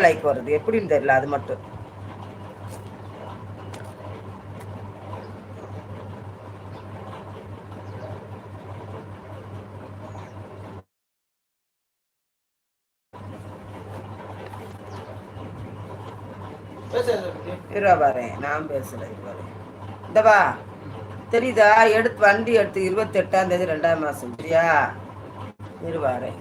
Like வருது. எப்படின்னு தெரியல அது மட்டும். இருவா வரேன் நான் பேசுறேன் வரேன் இந்தவா தெரியுதா? எடுத்து வண்டி எடுத்து இருபத்தி எட்டாம் தேதி ரெண்டாம் மாசம் சரியா? இருவாரேன்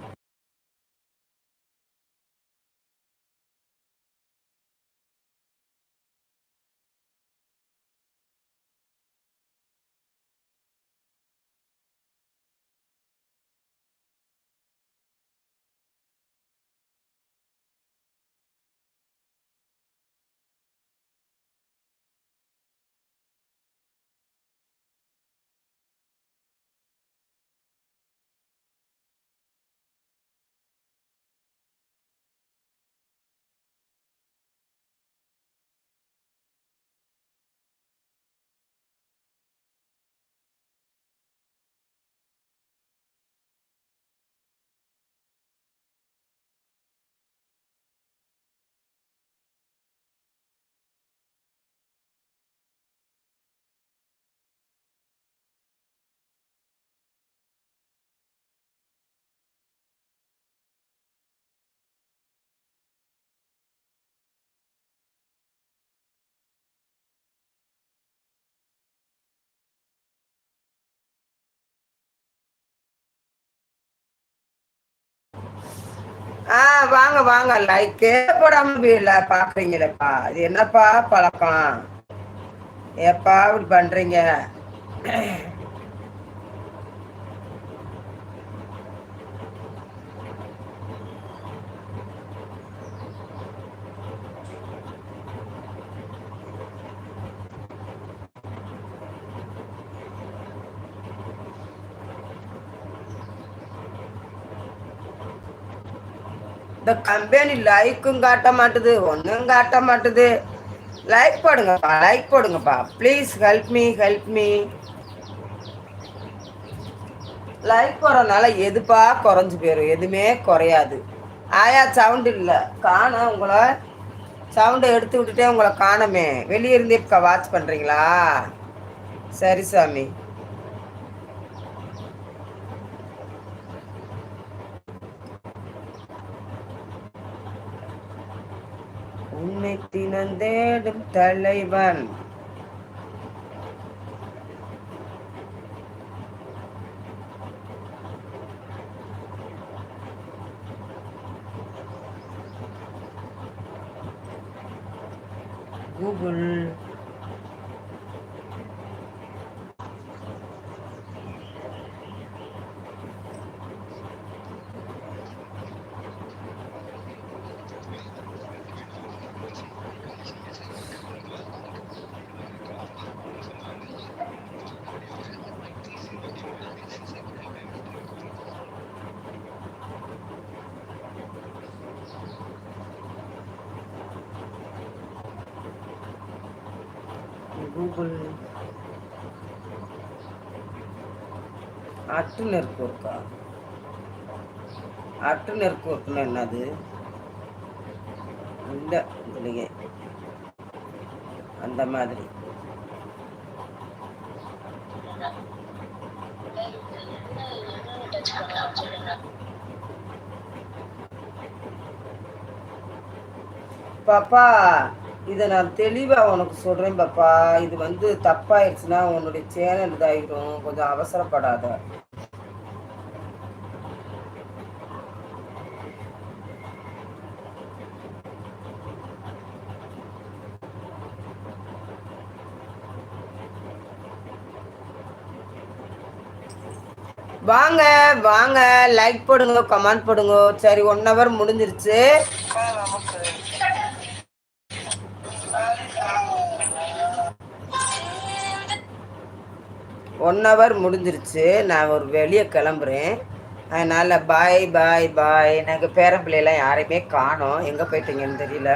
வாங்க வாங்க லைக்கே போடாம பாக்குறீங்களேப்பா. இது என்னப்பா பழக்கம்? ஏப்பா இப்படி பண்றீங்க? இந்த கம்பெனி லைக்கும் காட்ட மாட்டுது ஒன்றும் காட்ட மாட்டுது. லைக் போடுங்கப்பா like போடுங்கப்பா. Please help me help me like போடுறதுனால எதுப்பா குறைஞ்சி போயிடும் எதுவுமே குறையாது. ஆயா சவுண்டு இல்லை. காணும் உங்களை சவுண்டை எடுத்து விட்டுட்டே உங்களை காணமே. வெளியே இருந்தே வாட்ச் பண்ணுறீங்களா சரி சாமி. உன்னை தினந்தேடும் தலைவன். கூகுள் கூகுள் அட்டு நெற்கோர்க்கா அட்டு நெருப்பு என்னது? இல்லை இதுலையே. அந்த மாதிரி. பாப்பா. இதை நான் தெளிவாக உனக்கு சொல்கிறேன் பாப்பா. இது வந்து தப்பாயிடுச்சுன்னா உன்னுடைய சேனல் இதாகிடும் கொஞ்சம் அவசரப்படாத. வாங்க வாங்க. லைக் போடுங்க கமெண்ட் போடுங்க. சரி ஒன் ஹவர் முடிஞ்சிருச்சு. ஒன் ஹவர் முடிஞ்சிருச்சு. நான் ஒரு வெளியே கிளம்புறேன். அதனால் பாய் பாய் பாய் நாங்கள் பேரம்பிள்ளையெல்லாம் யாரையுமே காணோம். எங்கே போயிட்டீங்கன்னு தெரியல.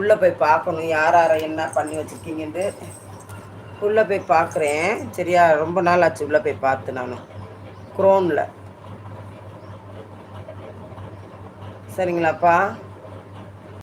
உள்ளே போய் பார்க்கணும். யார் யாரை என்ன பண்ணி வச்சுருக்கீங்கன்ட்டு உள்ளே போய் பார்க்குறேன். சரியா ரொம்ப நாள் ஆச்சு உள்ளே போய் பார்த்து நான். குரோனில் சரிங்களாப்பா?